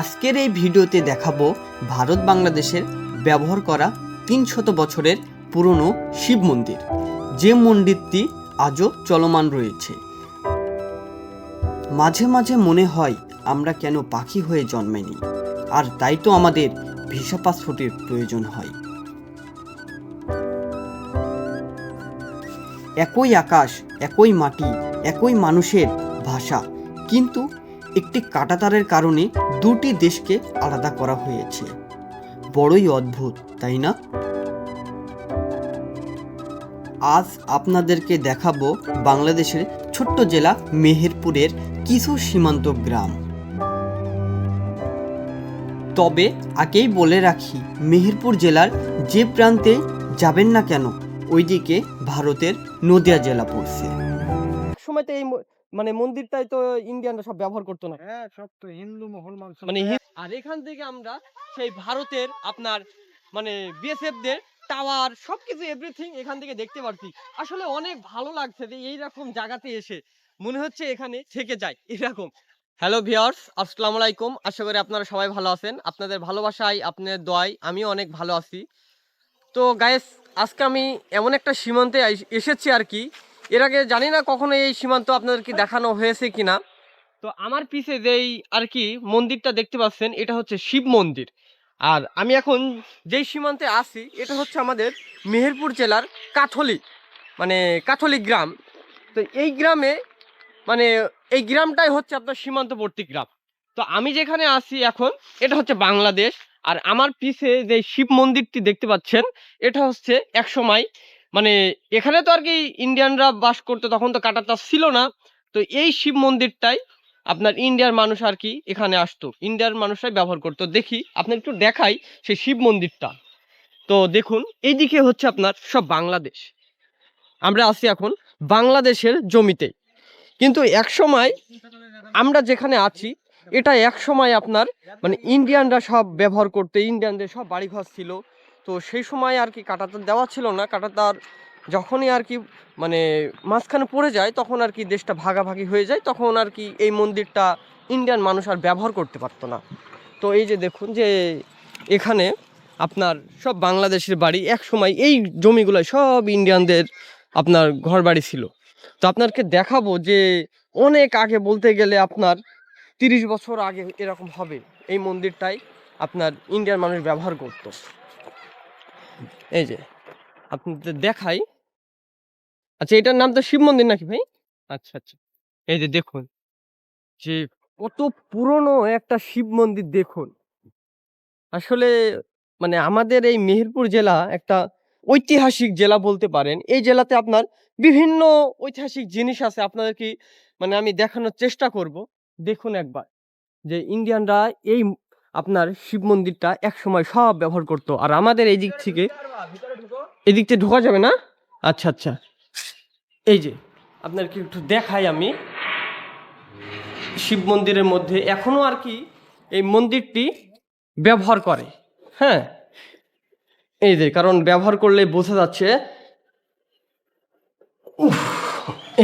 আজকের এই ভিডিওতে দেখাবো ভারত বাংলাদেশের ব্যবহার করা তিন শত বছরের পুরনো শিব মন্দির। যে মন্দিরটি আজও চলমান রয়েছে। মাঝে মাঝে মনে হয় আমরা কেন পাখি হয়ে জন্মেনি আর তাই তো আমাদের ভিসা পাসপোর্টের প্রয়োজন হয়। একই আকাশ, একই মাটি, একই মানুষের ভাষা, কিন্তু একটি কাটাতারের কারণে দুটি দেশকে আলাদা করা হয়েছে। বড়ই অদ্ভুত, তাই না? আজ আপনাদেরকে দেখাবো বাংলাদেশের ছোট্ট জেলা মেহেরপুরের কিছু সীমান্ত গ্রাম। তবে আগেই বলে রাখি, মেহেরপুর জেলার যে প্রান্তে যাবেন না কেন, ওইদিকে ভারতের নদিয়া জেলা পড়ছে। সময় তো এই মানে মন্দিরটাই তো ইন্ডিয়ানরা সব ব্যবহার করতো না। হ্যাঁ সব তো হিন্দু মুসলমান মানে আর এখান থেকে আমরা সেই ভারতের আপনার মানে বিএসএফ দের টাওয়ার সবকিছু এভরিথিং এখান থেকে দেখতে পারছি। আসলে অনেক ভালো লাগছে যে এইরকম জায়গাতে এসে মনে হচ্ছে এখানে থেকে যায় এরকম। হ্যালো ভিওর্স আসসালামু আলাইকুম। আশা করি আপনারা সবাই ভালো আছেন। আপনাদের ভালোবাসায় আপনাদের দোয়ায় আমিও অনেক ভালো আছি। তো গায়েস আজকে আমি এমন একটা সীমান্তে এসেছি আর কি। এর আগে জানি না কখনো এই সীমান্ত আপনাদেরকে দেখানো হয়েছে কিনা। তো আমার পিছে যেই আর কি মন্দিরটা দেখতে পাচ্ছেন, এটা হচ্ছে শিব মন্দির। আর আমি এখন যেই সীমান্তে আছি, এটা হচ্ছে আমাদের মেহেরপুর জেলার কাথলি মানে কাথলিক গ্রাম। তো এই গ্রামে মানে এই গ্রামটাই হচ্ছে আপনার সীমান্তবর্তী গ্রাম। তো আমি যেখানে আছি এখন, এটা হচ্ছে বাংলাদেশ। আর আমার পিছে যে শিব মন্দিরটি দেখতে পাচ্ছেন, এটা হচ্ছে এক সময় মানে এখানে তো আর কি ইন্ডিয়ানরা বাস করতো, তখন তো কাটাতার ছিল না। তো এই শিব মন্দিরটাই আপনার ইন্ডিয়ার মানুষ আর কি এখানে আসতো। ইন্ডিয়ার মানুষরাই ব্যবহার করতো। দেখি, আপনার একটু দেখাই সেই শিব মন্দিরটা। তো দেখুন, এইদিকে হচ্ছে আপনার সব বাংলাদেশ। আমরা আছি এখন বাংলাদেশের জমিতে। কিন্তু এক সময় আমরা যেখানে আছি, এটা এক সময় আপনার মানে ইন্ডিয়ানরা সব ব্যবহার করতে ইন্ডিয়ানদের সব বাড়িঘর ছিল। তো সেই সময় আর কি কাটাতার দেওয়া ছিল না। কাটাতার যখনই আর কি মানে মাঝখানে পড়ে যায়, তখন আর কি দেশটা ভাগাভাগি হয়ে যায়, তখন আর কি এই মন্দিরটা ইন্ডিয়ান মানুষ আর ব্যবহার করতে পারতো না। তো এই যে দেখুন যে এখানে আপনার সব বাংলাদেশের বাড়ি, এক সময় এই জমিগুলো সব ইন্ডিয়ানদের আপনার ঘর বাড়ি ছিল। তো আপনাকে দেখাবো যে অনেক আগে বলতে গেলে আপনার তিরিশ বছর আগে এরকম হবে। এই মন্দিরটাই আপনার ইন্ডিয়ান মানুষ ব্যবহার করতো। এই যে আপনাদের দেখাই। আচ্ছা এটার নাম তো শিব মন্দির নাকি ভাই? আচ্ছা আচ্ছা। এই যে দেখুন, যে কত পুরনো একটা শিব মন্দির দেখুন। আসলে মানে আমাদের এই মেহেরপুর জেলা একটা ঐতিহাসিক জেলা বলতে পারেন। এই জেলাতে আপনার বিভিন্ন ঐতিহাসিক জিনিস আছে আপনাদের কি মানে আমি দেখানোর চেষ্টা করব। দেখুন একবার, যে ইন্ডিয়ানরা এই আপনার শিব মন্দিরটা এক সময় সব ব্যবহার করতো। আর আমাদের এই দিক থেকে এদিক থেকে ঢোকা যাবে না? আচ্ছা আচ্ছা। এই যে আপনার কি একটু দেখাই আমি। শিব মন্দিরের মধ্যে এখনও আর কি এই মন্দিরটি ব্যবহার করে। হ্যাঁ? এই যে, কারণ ব্যবহার করলে বোঝা যাচ্ছে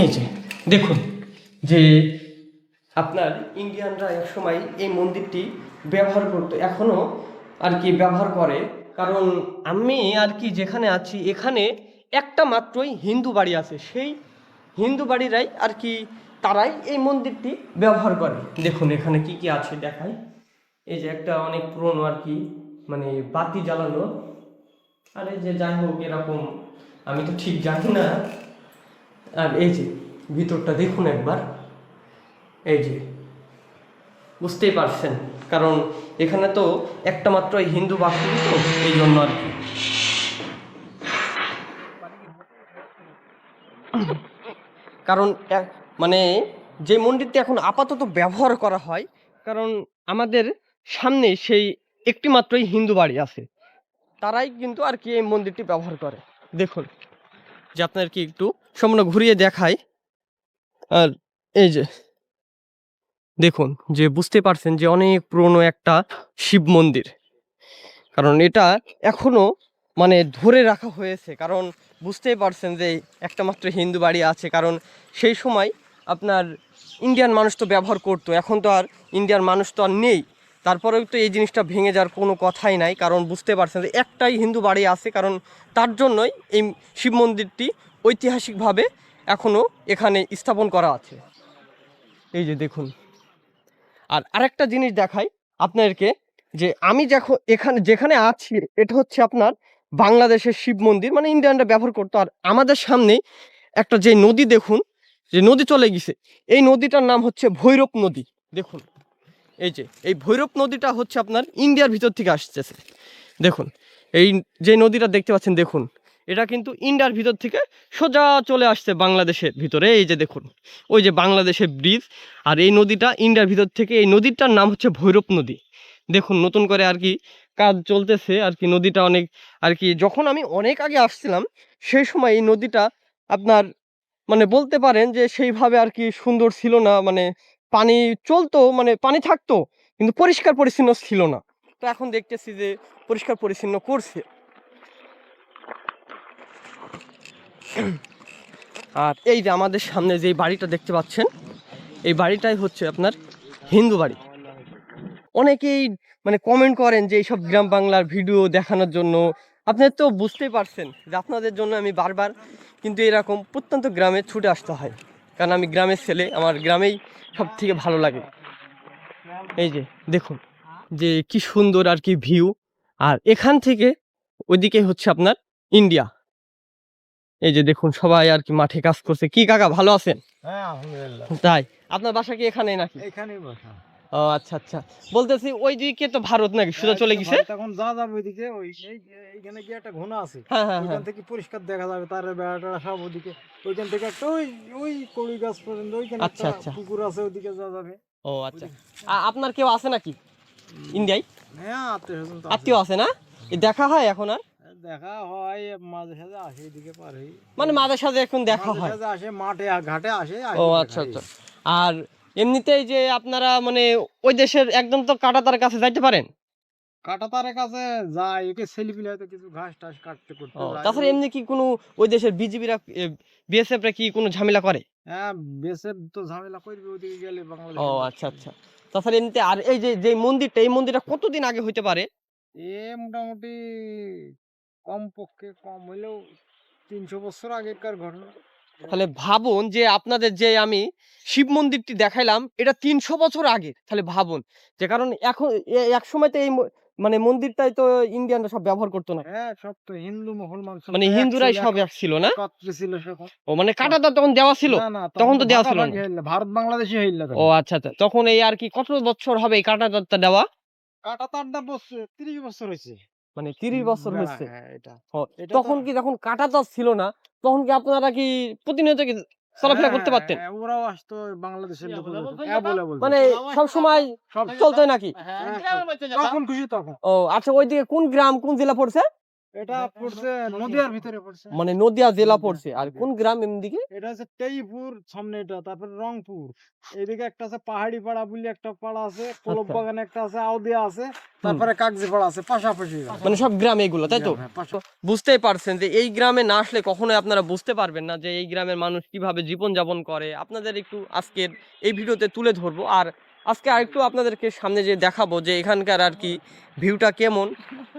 এই যে, দেখুন যে আপনার ইন্ডিয়ানরা এক সময় এই মন্দিরটি ব্যবহার করতো। এখনও আর কি ব্যবহার করে। কারণ আমি আর কি যেখানে আছি, এখানে একটা মাত্রই হিন্দু বাড়ি আছে। সেই হিন্দু বাড়িরাই আর কি তারাই এই মন্দিরটি ব্যবহার করে। দেখুন, এখানে কি কি আছে দেখাই। এই যে একটা অনেক পুরনো আর কি মানে বাতি জ্বালানো। আর এই যে যাই হোক, এরকম, আমি তো ঠিক জানি না। আর এই যে, ভিতরটা দেখুন একবার। এই যে, বুঝতেই পারছেন, কারণ এখানে তো একটা মাত্র হিন্দু বাস করি তো, এই জন্য আর কি। কারণ মানে যে মন্দিরটি এখন আপাতত ব্যবহার করা হয়, কারণ আমাদের সামনে সেই একটি মাত্রই হিন্দু বাড়ি আছে। তারাই কিন্তু আর কি এই মন্দিরটি ব্যবহার করে। দেখুন, যে আপনার কি একটু সম্পূর্ণ ঘুরিয়ে দেখায় আর এই যে দেখুন, যে বুঝতে পারছেন যে অনেক পুরনো একটা শিব মন্দির। কারণ এটা এখনও মানে ধরে রাখা হয়েছে। কারণ বুঝতেই পারছেন যে একটা মাত্র হিন্দু বাড়ি আছে। কারণ সেই সময় আপনার ইন্ডিয়ান মানুষ তো ব্যবহার করতো। এখন তো আর ইন্ডিয়ান মানুষ তো আর নেই। তারপরেও তো এই জিনিসটা ভেঙে যাওয়ার কোনো কথাই নাই। কারণ বুঝতে পারছেন যে একটাই হিন্দু বাড়ি আছে। কারণ তার জন্যই এই শিব মন্দিরটি ঐতিহাসিকভাবে এখনও এখানে স্থাপন করা আছে। এই যে দেখুন। আর আরেকটা জিনিস দেখাই আপনাদেরকে যে আমি যখন এখানে, যেখানে আছি, এটা হচ্ছে আপনার বাংলাদেশের শিব মন্দির মানে ইন্ডিয়ানরা ব্যবহার করতো। আর আমাদের সামনে একটা যে নদী দেখুন, যে নদী চলে গেছে, এই নদীটার নাম হচ্ছে ভৈরব নদী। দেখুন, এই যে, এই ভৈরব নদীটা হচ্ছে আপনার ইন্ডিয়ার ভিতর থেকে আসতেছে। দেখুন, এই যে নদীটা দেখতে পাচ্ছেন, দেখুন এটা কিন্তু ইন্ডিয়ার ভিতর থেকে সোজা চলে আসছে বাংলাদেশের ভিতরে। এই যে দেখুন, ওই যে বাংলাদেশের ব্রিজ আর এই নদীটা ইন্ডিয়ার ভিতর থেকে, এই নদীটার নাম হচ্ছে ভৈরব নদী। দেখুন, নতুন করে আর কি কাজ চলতেছে, আর কি নদীটা অনেক, আর কি যখন আমি অনেক আগে আসছিলাম, সেই সময় এই নদীটা আপনার মানে বলতে পারেন যে সেইভাবে আর কি সুন্দর ছিল না মানে পানি চলতো মানে পানি থাকতো, কিন্তু পরিষ্কার পরিচ্ছন্ন ছিল না। তো এখন দেখতেছি যে পরিষ্কার পরিচ্ছন্ন করছে। আর এই যে আমাদের সামনে যে বাড়িটা দেখতে পাচ্ছেন, এই বাড়িটাই হচ্ছে আপনার হিন্দু বাড়ি। অনেকেই মানে কমেন্ট করেন যে এইসব গ্রাম বাংলার ভিডিও দেখানোর জন্য। আপনারা তো বুঝতেই পারছেন যে আপনাদের জন্য আমি বারবার কিন্তু এরকম প্রত্যন্ত গ্রামে ছুটে আসতে হয়। কারণ আমি গ্রামের ছেলে, আমার গ্রামেই সব থেকে ভালো লাগে। এই যে দেখুন, যে কি সুন্দর আর কি ভিউ আর এখান থেকে ওইদিকে হচ্ছে আপনার ইন্ডিয়া এই যে দেখুন সবাই আর কি মাঠে কাজ করছে। কি কাকা ভালো আছেন? হ্যাঁ তাই? আপনার বাসা কি এখানে নাকি? এখানেই বসা। ও আচ্ছা আচ্ছা। বলতেছি ওই দিকে তো ভারত নাকি? সোজা চলে গেছে? তখন যা যাবে ওইদিকে ওই এইখানে কি একটা ঘোনা আছে। হ্যাঁ হ্যাঁ ওইখান থেকে পরিষ্কার দেখা যাবে তার বেড়াটা সব ওদিকে ওইখান থেকে একটা ওই ওই কড়ি গাছ পর্যন্ত ওইখানে আচ্ছা, আচ্ছা। পুকুর আছে ওইদিকে যা যাবে। ও আচ্ছা। আপনার কেউ আছে নাকি? ইন্ডিয়ায়? হ্যাঁ। আত্মীয় আছে। না? দেখা হয় এখন আর? দেখা হয় মাঝে সাঝে আসে এদিকে পারে। মানে মাঝে সাঝে এখন দেখা হয়? সাঝে আসে মাঠে ঘাটে আসে ও আচ্ছা আচ্ছা। আর এমনিতেই যে আপনারা মানে ওই দেশের একদম তো কাটাতার কাছে যাইতে পারেন? কাটা তারের কাছে যায় ওকে সেলফি হয়তো কিছু ঘাস টাস কাটতে করতে তাছাড়া এমনি কি কোনো ওই দেশের বিজিবিরা বিএসএফ কি কোনো ঝামেলা করে? হ্যাঁ বেসের তো ঝামেলা করবে ওদিকে গেলে বাংলাদেশ ও আচ্ছা আচ্ছা। তাছাড়া এমনিতে আর এই যে যে মন্দিরটা এই মন্দিরটা কতদিন আগে হইতে পারে? এ মোটামুটি কম পক্ষে কম হইলেও তিনশো বছর আগেকার ঘটনা। তাহলে ভাবুন যে আপনাদের যে আমি শিব মন্দিরটি দেখাইলাম এটা তিনশো বছর আগে তাহলে ভাবুন যে কারণ এখন এক সময় তো এই মানে মন্দিরটাই তো ইন্ডিয়ানরা সব ব্যবহার করতো না। হ্যাঁ সব তো হিন্দু মুসলমান মানে হিন্দুরাই ছিল, সব এক- ছিল না? ছিল ও মানে কাটাতার তখন দেওয়া ছিল? তখন তো দেওয়া ছিল না। ভারত বাংলাদেশে হইল ও আচ্ছা আচ্ছা তখন এই আর কি কত বছর হবে এই কাটাতারটা দেওয়া? কাটা তারটা বছর তিরিশ বছর হয়েছে মানে তিরিশ বছর হয়েছে হ্যাঁ এটা। তখন কি যখন কাটা চাষ ছিল না তখন কি আপনারা কি প্রতিনিয়ত কি চলাফেরা করতে হ্যাঁ, পারতেন? হ্যাঁ, ওরাও আসতো বাংলাদেশের মানে সব সময় সব চলতো নাকি? তখন খুশি তখন। ও আচ্ছা ওইদিকে কোন গ্রাম কোন জেলা পড়ছে? এটা পড়ছে নদিয়ার ভিতরে পড়ছে। মানে নদিয়া জেলা পড়ছে। আর কোন গ্রাম এমদিকে? এটা হচ্ছে তেইপুর সামনে এটা তারপরে রংপুর। এদিকে একটা আছে পাহাড়ি পাড়া বলে একটা পাড়া আছে কলব আচ্ছা। বাগানে একটা আছে আউদিয়া আছে তারপরে কাগজি পাড়া আছে পাশাপাশি মানে সব গ্রাম এগুলো তাই তো? হ্যাঁ, বুঝতেই পারছেন যে এই গ্রামে না আসলে কখনোই আপনারা বুঝতে পারবেন না যে এই গ্রামের মানুষ কীভাবে জীবন যাপন করে। আপনাদের একটু আজকের এই ভিডিওতে তুলে ধরবো। আর আজকে আরেকটু আপনাদেরকে সামনে যে দেখাবো যে এখানকার আর কি ভিউটা কেমন,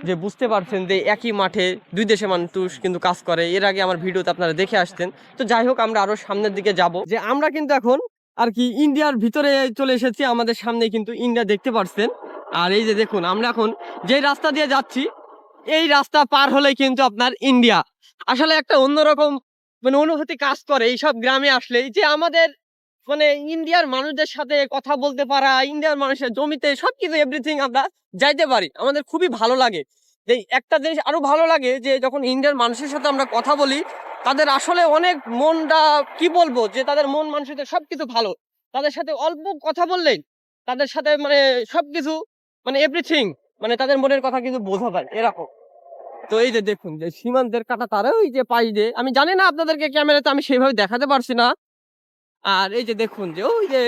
যে বুঝতে পারছেন যে একই মাঠে দুই দেশে মানুষ কিন্তু কাজ করে। এর আগে আমার ভিডিওতে আপনারা দেখে আসতেন। তো যাই হোক, আমরা আরও সামনের দিকে যাব। যে আমরা কিন্তু এখন আর কি ইন্ডিয়ার ভিতরে চলে এসেছি, আমাদের সামনে কিন্তু ইন্ডিয়া দেখতে পাচ্ছেন আর এই যে দেখুন, আমরা এখন যে রাস্তা দিয়ে যাচ্ছি, এই রাস্তা পার হলেই কিন্তু আপনার ইন্ডিয়া। আসলে একটা অন্যরকম মানে অনুভূতি কাজ করে এইসব গ্রামে আসলেই যে আমাদের মানে ইন্ডিয়ার মানুষদের সাথে কথা বলতে পারা, ইন্ডিয়ার মানুষের জমিতে সবকিছু এভরিথিং আমরা যাইতে পারি। আমাদের খুবই ভালো লাগে। যে একটা জিনিস আরও ভালো লাগে যে যখন ইন্ডিয়ার মানুষের সাথে আমরা কথা বলি, তাদের আসলে অনেক মনটা, কি বলব? যে তাদের মন মানুষের সবকিছু ভালো। তাদের সাথে অল্প কথা বললেই তাদের সাথে মানে সবকিছু মানে এভরিথিং মানে তাদের মনের কথা কিন্তু বোঝা যায়, এরকম। তো এই যে দেখুন যে সীমান্তের কাটা তারা ওই যে পাই দিয়ে, আমি জানি না আপনাদেরকে ক্যামেরাতে আমি সেইভাবে দেখাতে পারছি না। আর এই যে দেখুন যে ওই যে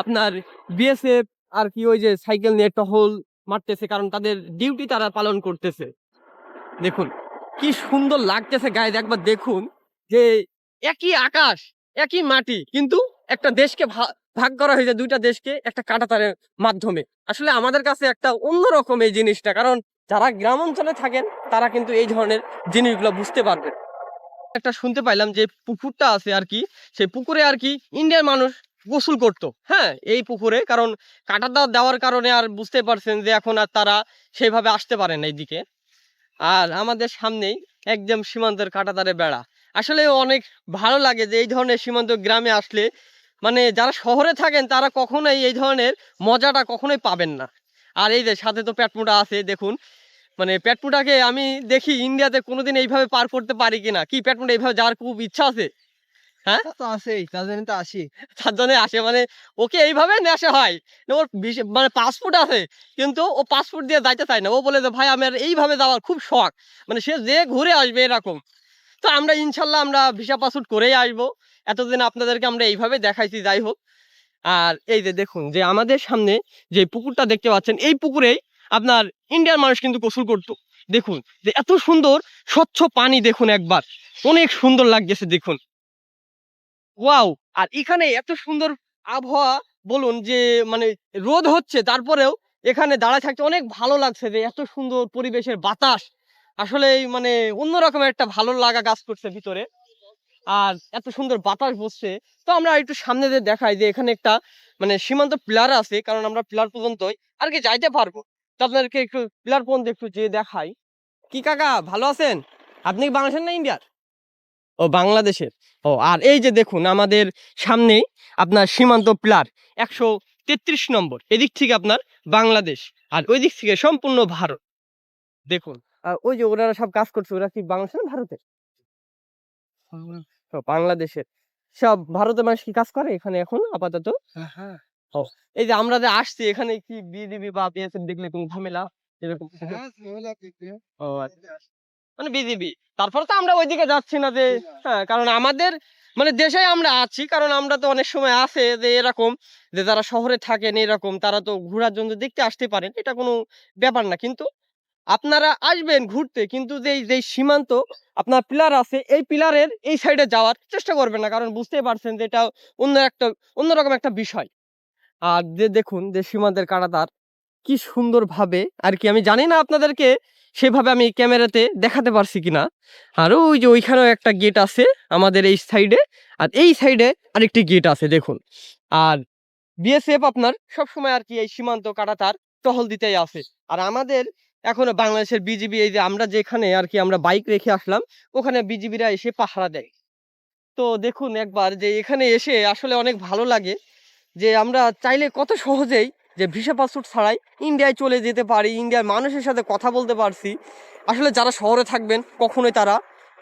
আপনার বিএসএফ আর কি ওই যে সাইকেল নিয়ে টহল মারতেছে, কারণ তাদের ডিউটি তারা পালন করতেছে। দেখুন, কি সুন্দর লাগতেছে গায়ে একবার দেখুন যে একই আকাশ, একই মাটি, কিন্তু একটা দেশকে ভাগ করা হয়েছে, দুইটা দেশকে একটা কাঁটাতারের মাধ্যমে। আসলে আমাদের কাছে একটা অন্যরকম এই জিনিসটা, কারণ যারা গ্রাম অঞ্চলে থাকেন, তারা কিন্তু এই ধরনের জিনিসগুলো বুঝতে পারবে একটা শুনতে পাইলাম যে পুকুরটা আছে আর কি, সেই পুকুরে আর কি ইন্ডিয়ার মানুষ গোসল করতো। হ্যাঁ এই পুকুরে, কারণ কাঁটাটা দেওয়ার কারণে আর বুঝতে পারছেন যে এখন আর তারা সেইভাবে আসতে পারে না এইদিকে। আর আমাদের সামনেই একদম সীমান্তের কাঁটাতারে বেড়া। আসলে অনেক ভালো লাগে যে এই ধরনের সীমান্ত গ্রামে আসলে মানে যারা শহরে থাকেন তারা কখনোই এই ধরনের মজাটা কখনোই পাবেন না। আর এই যে সাথে তো পেটমুটা আছে, দেখুন মানে পেটমুটাকে আমি দেখি ইন্ডিয়াতে কোনোদিন এইভাবে পার করতে পারি কিনা। কি পেটমুটা এইভাবে যাওয়ার খুব ইচ্ছা আছে? তা তো আছেই তার জন্য তো আসি। তার জন্য আসে মানে ওকে এইভাবে নেশা হয়। ওর মানে পাসপোর্ট আছে কিন্তু ও পাসপোর্ট দিয়ে যাইতে চায় না। ও বলে যে ভাই আমার এইভাবে যাওয়ার খুব শখ। মানে সে যে ঘুরে আসবে এরকম। তো আমরা ইনশাল্লাহ আমরা ভিসা পাসপোর্ট করেই আসব। এতদিন আপনাদেরকে আমরা এইভাবে দেখাইছি যাই হোক। আর এই যে দেখুন যে আমাদের সামনে যে পুকুরটা দেখতে পাচ্ছেন এই পুকুরেই আপনার ইন্ডিয়ার মানুষ কিন্তু গোসল করতো। দেখুন, যে এত সুন্দর, স্বচ্ছ পানি দেখুন একবার। অনেক সুন্দর লাগতেছে দেখুন। ওয়াও! আর এখানে এত সুন্দর আবহাওয়া, বলুন যে মানে রোদ হচ্ছে, তারপরেও এখানে দাঁড়ায় থাকতে অনেক ভালো লাগছে যে, এত সুন্দর পরিবেশের বাতাস। আসলে মানে অন্যরকম একটা ভালো লাগা কাজ করছে ভিতরে। আর এত সুন্দর বাতাস বসছে। তো আমরা একটু সামনে দিয়ে দেখাই যে, এখানে একটা মানে সীমান্ত পিলার আছে, কারণ আমরা পিলার পর্যন্তই আর কি যাইতে পারব। আপনাদেরকে একটু পিলার পর্যন্ত একটু যেয়ে দেখাই। কি কাকা ভালো আছেন? আপনি কি বাংলাদেশের না ইন্ডিয়ার? ও বাংলাদেশের। ও আর এই যে দেখুন আমাদের সামনেই আপনার সীমান্ত পিলার একশো তেত্রিশ নম্বর। এদিক থেকে আপনার বাংলাদেশ আর ওই দিক থেকে সম্পূর্ণ ভারত। দেখুন আর ওই যে ওনারা সব কাজ করছে ওরা কি বাংলাদেশ না ভারতের? বাংলাদেশের। সব ভারতের মানুষ কি কাজ করে এখানে এখন আপাতত? হ্যাঁ। এই যে আমরা যে আসছি এখানে কি বিজেপি বা বিএসএফ দেখলে কোনো ঝামেলা? এরকম হ্যাঁ ও আচ্ছা। মানে বিজেপি তারপর তো আমরা ওইদিকে যাচ্ছি না যে হ্যাঁ কারণ আমাদের মানে দেশে আমরা আছি কারণ আমরা তো অনেক সময় আছে যে এরকম যে যারা শহরে থাকেন এরকম তারা তো ঘোরার জন্য দেখতে আসতে পারেন এটা কোনো ব্যাপার না। কিন্তু আপনারা আসবেন ঘুরতে কিন্তু যেই যেই সীমান্ত আপনার পিলার আছে এই পিলারের এই সাইডে যাওয়ার চেষ্টা করবেন না কারণ বুঝতেই পারছেন যে এটা অন্য একটা অন্যরকম একটা বিষয়। আর যে দেখুন, যে সীমান্তের কাঁটাতার কি সুন্দরভাবে, আর কি আমি জানি না আপনাদেরকে সেভাবে আমি ক্যামেরাতে দেখাতে পারছি কিনা। আর ওই যে ওইখানেও একটা গেট আছে আমাদের এই সাইডে, আর এই সাইডে আরেকটি গেট আছে, দেখুন। আর বিএসএফ আপনার সব সময় আর কি এই সীমান্ত কাটাতার টহল দিতেই আছে আর আমাদের এখনও বাংলাদেশের বিজিবি এই যে আমরা যেখানে আর কি আমরা বাইক রেখে আসলাম, ওখানে বিজিবিরা এসে পাহারা দেয়। তো দেখুন একবার যে এখানে এসে আসলে অনেক ভালো লাগে। যে আমরা চাইলে কত সহজেই যে ভিসা পাসপোর্ট ছাড়াই ইন্ডিয়ায় চলে যেতে পারি, ইন্ডিয়ার মানুষের সাথে কথা বলতে পারছি। আসলে যারা শহরে থাকবেন, কখনোই তারা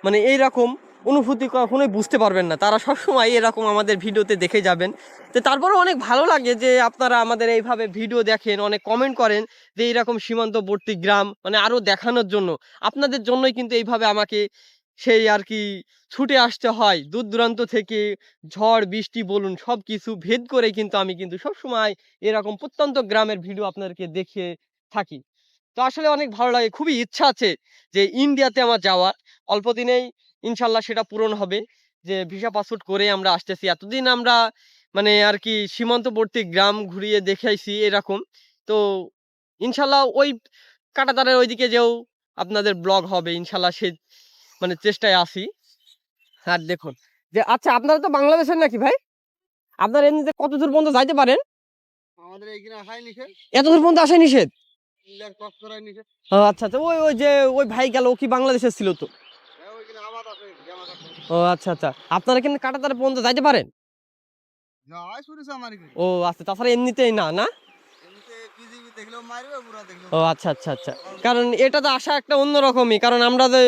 মানে এই রকম অনুভূতি কখনোই বুঝতে পারবেন না। তারা সবসময় এরকম আমাদের ভিডিওতে দেখে যাবেন। তো তারপরেও অনেক ভালো লাগে যে আপনারা আমাদের এইভাবে ভিডিও দেখেন, অনেক কমেন্ট করেন যে এইরকম সীমান্তবর্তী গ্রাম মানে আরও দেখানোর জন্য। আপনাদের জন্যই কিন্তু এইভাবে আমাকে সেই আর কি ছুটে আসতে হয়। দূর দূরান্ত থেকে ঝড়, বৃষ্টি, বলুন সব কিছু ভেদ করে কিন্তু আমি কিন্তু সবসময় এরকম প্রত্যন্ত গ্রামের ভিডিও আপনাদেরকে দেখিয়ে থাকি। তো আসলে অনেক ভালো লাগে, খুবই ইচ্ছা আছে যে ইন্ডিয়াতে আমার যাওয়ার। অল্প দিনেই ইনশাল্লাহ সেটা পূরণ হবে যে ভিসা পাসপোর্ট করে আমরা আসতেছি। এতদিন আমরা মানে আর কি সীমান্তবর্তী গ্রাম ঘুরিয়ে দেখাইছি এরকম। তো ইনশাল্লাহ ওই কাটাতারের ওইদিকে যেও আপনাদের ব্লগ হবে ইনশাল্লাহ সে মানে চেষ্টায় আসি আর দেখুন যে আচ্ছা আপনারা তো বাংলাদেশের নাকি ভাই? আপনারা এমনিতে কত দূর পর্যন্ত যাইতে পারেন? আমাদের এইখানে হাই নিষেধ। এত দূর পর্যন্ত আসা নিষেধ? ও আচ্ছা আচ্ছা ওই ওই যে ওই ভাই গেল ও কি বাংলাদেশের ছিল তো? হ্যাঁ, ও আচ্ছা আচ্ছা আপনারা কিন্তু কাটাতারে পর্যন্ত যাইতে পারেন? ও আচ্ছা তাছাড়া এমনিতেই না না? ও আচ্ছা আচ্ছা আচ্ছা কারণ এটা তো আসা একটা অন্যরকমই কারণ আমরা যে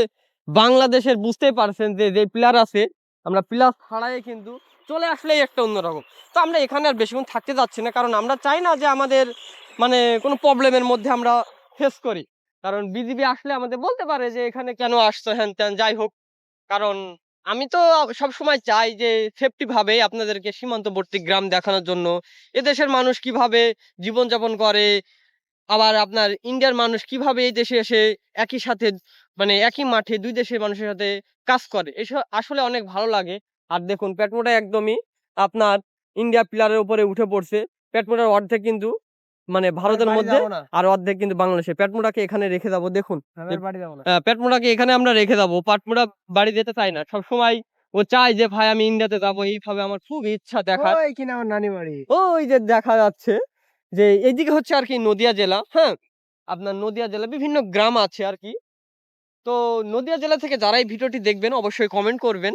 বাংলাদেশের বুঝতেই পারছেন যে যে প্লেয়ার আছে, আমরা প্লেয়ার ছাড়াই কিন্তু চলে আসলেই একটা অন্যরকম। তো আমরা এখানে আর বেশিক্ষণ থাকতে যাচ্ছি না, কারণ আমরা চাই না যে আমাদের মানে কোনো প্রবলেমের মধ্যে আমরা ফেস করি। কারণ বিজিবি আসলে আমাদের বলতে পারে যে, এখানে কেন আসছো, হ্যান ত্যান, যাই হোক। কারণ আমি তো সব সময় চাই যে সেফটি ভাবে আপনাদেরকে সীমান্তবর্তী গ্রাম দেখানোর জন্য। এদেশের মানুষ কীভাবে জীবনযাপন করে, আবার আপনার ইন্ডিয়ার মানুষ কীভাবে এই দেশে এসে একই সাথে মানে একই মাঠে দুই দেশের মানুষের সাথে কাজ করে। এসব আসলে অনেক ভালো লাগে। আর দেখুন পেটমোটা একদমই আপনার ইন্ডিয়া পিলারের উপরে উঠে পড়ছে। পেটমোটার অর্ধেক কিন্তু মানে ভারতের মধ্যে আর অর্ধেক কিন্তু বাংলাদেশে। পেটমোটাকে এখানে রেখে যাব। দেখুন পেটমোটাকে এখানে আমরা রেখে যাব। পাটমোটা বাড়ি যেতে চাই না। সব সময় ও চায় যে ভাই আমি ইন্ডিয়াতে যাব। এইভাবে আমার খুব ইচ্ছা দেখা ওই কিনা আমার নানি বাড়ি? ওই যে দেখা যাচ্ছে যে এইদিকে হচ্ছে আর কি নদিয়া জেলা। হ্যাঁ আপনার নদিয়া জেলা বিভিন্ন গ্রাম আছে আর কি। তো নদিয়া জেলা থেকে যারা এই ভিডিওটি দেখবেন, অবশ্যই কমেন্ট করবেন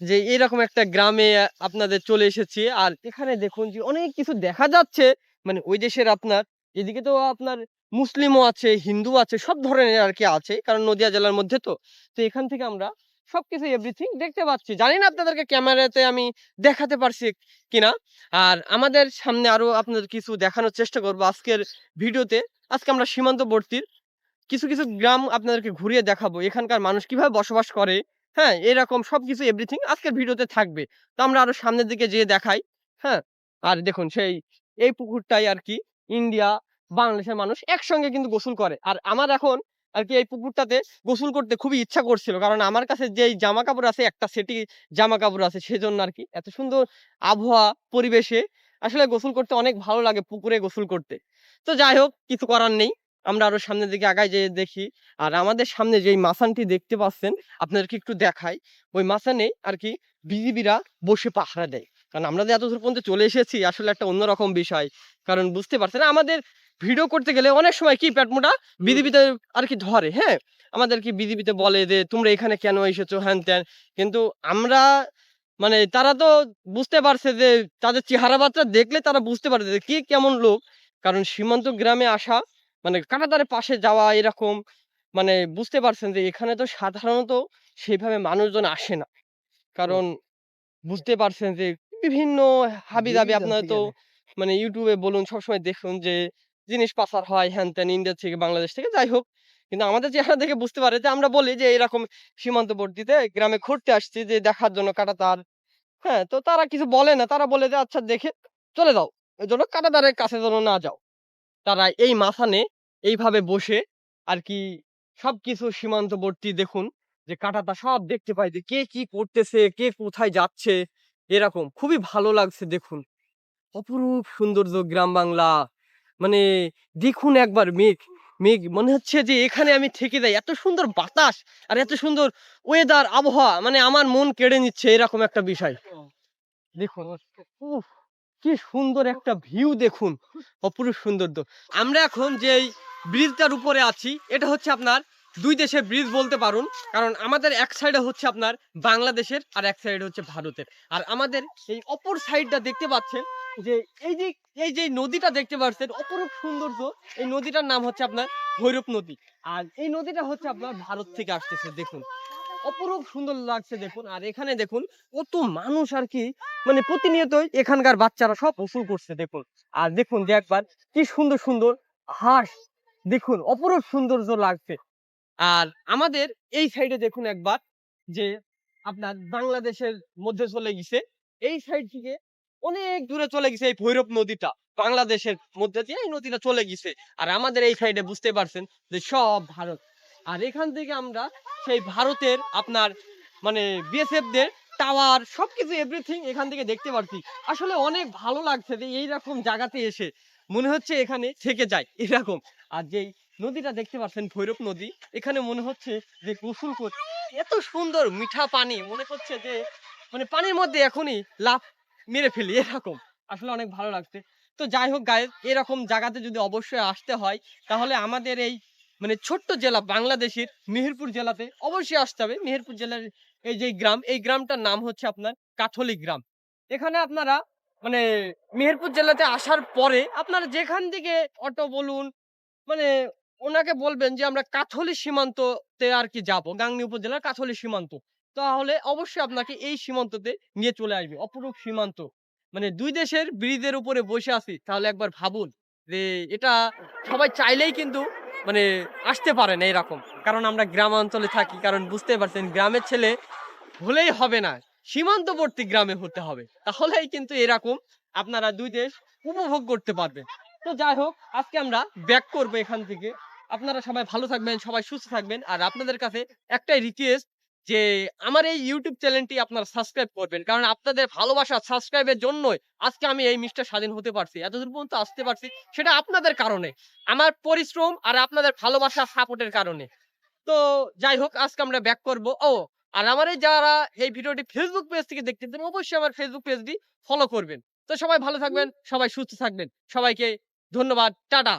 যে এরকম একটা গ্রামে আপনাদের চলে এসেছি। আর এখানে দেখুন যে অনেক কিছু দেখা যাচ্ছে মানে ওই দেশের আপনার, এদিকে তো আপনার মুসলিমও আছে হিন্দু আছে, সব ধরনের আর কি আছে, কারণ নদিয়া জেলার মধ্যে তো। তো এখান থেকে আমরা সবকিছু এভরিথিং দেখতে পাচ্ছি। জানি না আপনাদেরকে ক্যামেরাতে আমি দেখাতে পারছি কিনা। আর আমাদের সামনে আরও আপনাদের কিছু দেখানোর চেষ্টা করব আজকের ভিডিওতে। আজকে আমরা সীমান্তবর্তীর কিছু কিছু গ্রাম আপনাদেরকে ঘুরিয়ে দেখাবো। এখানকার মানুষ কীভাবে বসবাস করে হ্যাঁ? এরকম সব কিছু এভরিথিং আজকের ভিডিওতে থাকবে। তো আমরা আরও সামনের দিকে যেয়ে দেখাই হ্যাঁ? আর দেখুন, সেই, এই পুকুরটাই আর কি ইন্ডিয়া বাংলাদেশের মানুষ একসঙ্গে কিন্তু গোসল করে। আর আমার এখন আর কি এই পুকুরটাতে গোসল করতে খুবই ইচ্ছা করছিল। কারণ আমার কাছে যেই জামা কাপড় আছে, একটা সেটি জামা কাপড় আছে। সেজন্য আর কি এত সুন্দর আবহাওয়া, পরিবেশে আসলে গোসল করতে অনেক ভালো লাগে পুকুরে গোসল করতে। তো যাই হোক, কিছু করার নেই। আমরা আরও সামনের দিকে আগায় যেয়ে দেখি। আর আমাদের সামনে যেই মাসানটি দেখতে পাচ্ছেন আপনাদেরকে একটু দেখাই। ওই মাসানে আর কি বিজিবিরা বসে পাহারা দেয়। কারণ আমরা যে এত দূর পর্যন্ত চলে এসেছি আসলে একটা অন্যরকম বিষয়। কারণ বুঝতে পারছেন আমাদের ভিডিও করতে গেলে অনেক সময় কি প্যাটমোটা বিজিবিতে আর কি ধরে হ্যাঁ? আমাদের কি বিজিবিতে বলে যে তোমরা এখানে কেন এসেছ? হ্যান ত্যান। কিন্তু আমরা মানে তারা তো বুঝতে পারছে যে তাদের চেহারা বাচ্চা দেখলে তারা বুঝতে পারছে যে কি কেমন লোক। কারণ সীমান্ত গ্রামে আসা মানে কাঁটাতারের পাশে যাওয়া এরকম মানে বুঝতে পারছেন যে এখানে তো সাধারণত সেইভাবে মানুষজন আসে না। কারণ বুঝতে পারছেন যে বিভিন্ন হাবি দাবি আপনার তো মানে ইউটিউবে বলুন সবসময় দেখুন যে জিনিস পাচার হয় হ্যান ত্যান ইন্ডিয়া থেকে বাংলাদেশ থেকে যাই হোক। কিন্তু আমাদের চেহারা দেখে বুঝতে পারে যে আমরা বলি যে এরকম সীমান্তবর্তীতে গ্রামে ঘুরতে আসছি যে দেখার জন্য কাঁটাতার হ্যাঁ? তো তারা কিছু বলে না। তারা বলে যে আচ্ছা দেখে চলে যাও। এই জন্য কাঁটাতারের কাছে যেন না যাও। তারা এই মাথানে এইভাবে বসে আর কি সবকিছু সীমান্তবর্তী দেখুন যে কাঁটাটা সব দেখতে পাই যে কে কি করতেছে কে কোথায় যাচ্ছে এরকম। খুবই ভালো লাগছে দেখুন। অপরূপ সৌন্দর্য গ্রাম বাংলা। মানে দেখুন একবার মেঘ মেঘ। মনে হচ্ছে যে এখানে আমি থেকে যাই। এত সুন্দর বাতাস আর এত সুন্দর ওয়েদার আবহাওয়া। মানে আমার মন কেড়ে নিচ্ছে এরকম একটা বিষয়। দেখুন। উফ। কি সুন্দর একটা ভিউ দেখুন। অপরূপ সৌন্দর্য আমরা এখন যেই ব্রিজটার উপরে আছি, এটা হচ্ছে আপনার দুই দেশের ব্রিজ বলতে পারুন। কারণ আমাদের এক সাইডে হচ্ছে আপনার বাংলাদেশের আর এক সাইডে হচ্ছে ভারতের। আর আমাদের এই অপর সাইডটা দেখতে পাচ্ছেন যে এই যে এই যে নদীটা দেখতে পাচ্ছেন, অপরূপ সৌন্দর্য। এই নদীটার নাম হচ্ছে আপনার ভৈরব নদী। আর এই নদীটা হচ্ছে আপনার ভারত থেকে আসতেছে, দেখুন। অপরূপ সুন্দর লাগছে দেখুন। আর এখানে দেখুন, কত মানুষ আর কি মানে প্রতিনিয়তই এখানকার বাচ্চারা সব গোসল করছে দেখুন। আর দেখুন যে একবার, কি সুন্দর সুন্দর হাঁস, দেখুন, অপরূপ সৌন্দর্য লাগছে। আর আমাদের এই সাইডে দেখুন একবার, যে আপনার বাংলাদেশের মধ্যে চলে গেছে। এই সাইড থেকে অনেক দূরে চলে গেছে এই ভৈরব নদীটা, বাংলাদেশের মধ্যে দিয়ে এই নদীটা চলে গেছে। আর আমাদের এই সাইডে বুঝতে পারছেন যে সব ভারত। আর এখান থেকে আমরা সেই ভারতের আপনার মানে বিএসএফ দের টাওয়ার সবকিছু এভরিথিং এখান থেকে দেখতে পারছি। আসলে অনেক ভালো লাগছে যে এইরকম জায়গাতে এসে মনে হচ্ছে এখানে থেকে যায়, এরকম। আর যেই নদীটা দেখতে পাচ্ছেন, ভৈরব নদী, এখানে মনে হচ্ছে যে গোসল এত সুন্দর মিঠা পানি, মনে হচ্ছে যে মানে পানির মধ্যে এখনই লাফ মেরে ফেলি, এরকম। আসলে অনেক ভালো লাগছে। তো যাই হোক গায়ে এরকম জায়গাতে যদি অবশ্যই আসতে হয়, তাহলে আমাদের এই মানে ছোট্ট জেলা বাংলাদেশের মেহেরপুর জেলাতে অবশ্যই আসতে হবে। মেহেরপুর জেলার এই যে গ্রাম, এই গ্রামটার নাম হচ্ছে আপনার কাথলিক গ্রাম। এখানে আপনারা মানে মেহেরপুর জেলাতে আসার পরে আপনারা যেখান থেকে অটো বলুন মানে ওনাকে বলবেন যে আমরা কাথলি সীমান্ততে আর কি যাব, গাংনী উপজেলার কাথলি সীমান্ত। তাহলে অবশ্যই আপনাকে এই সীমান্ততে নিয়ে চলে আসবে, অপরূপ সীমান্ত। মানে দুই দেশের ব্রিজের উপরে বসে আছি, তাহলে একবার ভাবুন যে এটা সবাই চাইলেই কিন্তু মানে আসতে পারে না এরকম। কারণ আমরা গ্রাম অঞ্চলে থাকি, কারণ বুঝতে পারছেন গ্রামের ছেলে হলেই হবে না, সীমান্তবর্তী গ্রামে হতে হবে। তাহলেই কিন্তু এরকম আপনারা দুই দেশ উপভোগ করতে পারবেন। তো যাই হোক, আজকে আমরা ব্যাক করব এখান থেকে। আপনারা সবাই ভালো থাকবেন, সবাই সুস্থ থাকবেন। আর আপনাদের কাছে একটাই রিকোয়েস্ট যে আমার এই ইউটিউব চ্যানেলটি আপনারা সাবস্ক্রাইব করবেন। কারণ আপনাদের ভালোবাসা সাবস্ক্রাইবের জন্যই আজকে আমি এই মিস্টার স্বাধীন হতে পারছি। এতদূর পর্যন্ত আসতে পারছি সেটা আপনাদের কারণে, আমার পরিশ্রম আর আপনাদের ভালোবাসা সাপোর্টের কারণে। তো যাই হোক, আজকে আমরা ব্যাক করব। ও, আর আমার এই যারা এই ভিডিওটি ফেসবুক পেজ থেকে দেখতেছেন অবশ্যই আমার ফেসবুক পেজটি ফলো করবেন। তো সবাই ভালো থাকবেন, সবাই সুস্থ থাকবেন। সবাইকে ধন্যবাদ, টাটা।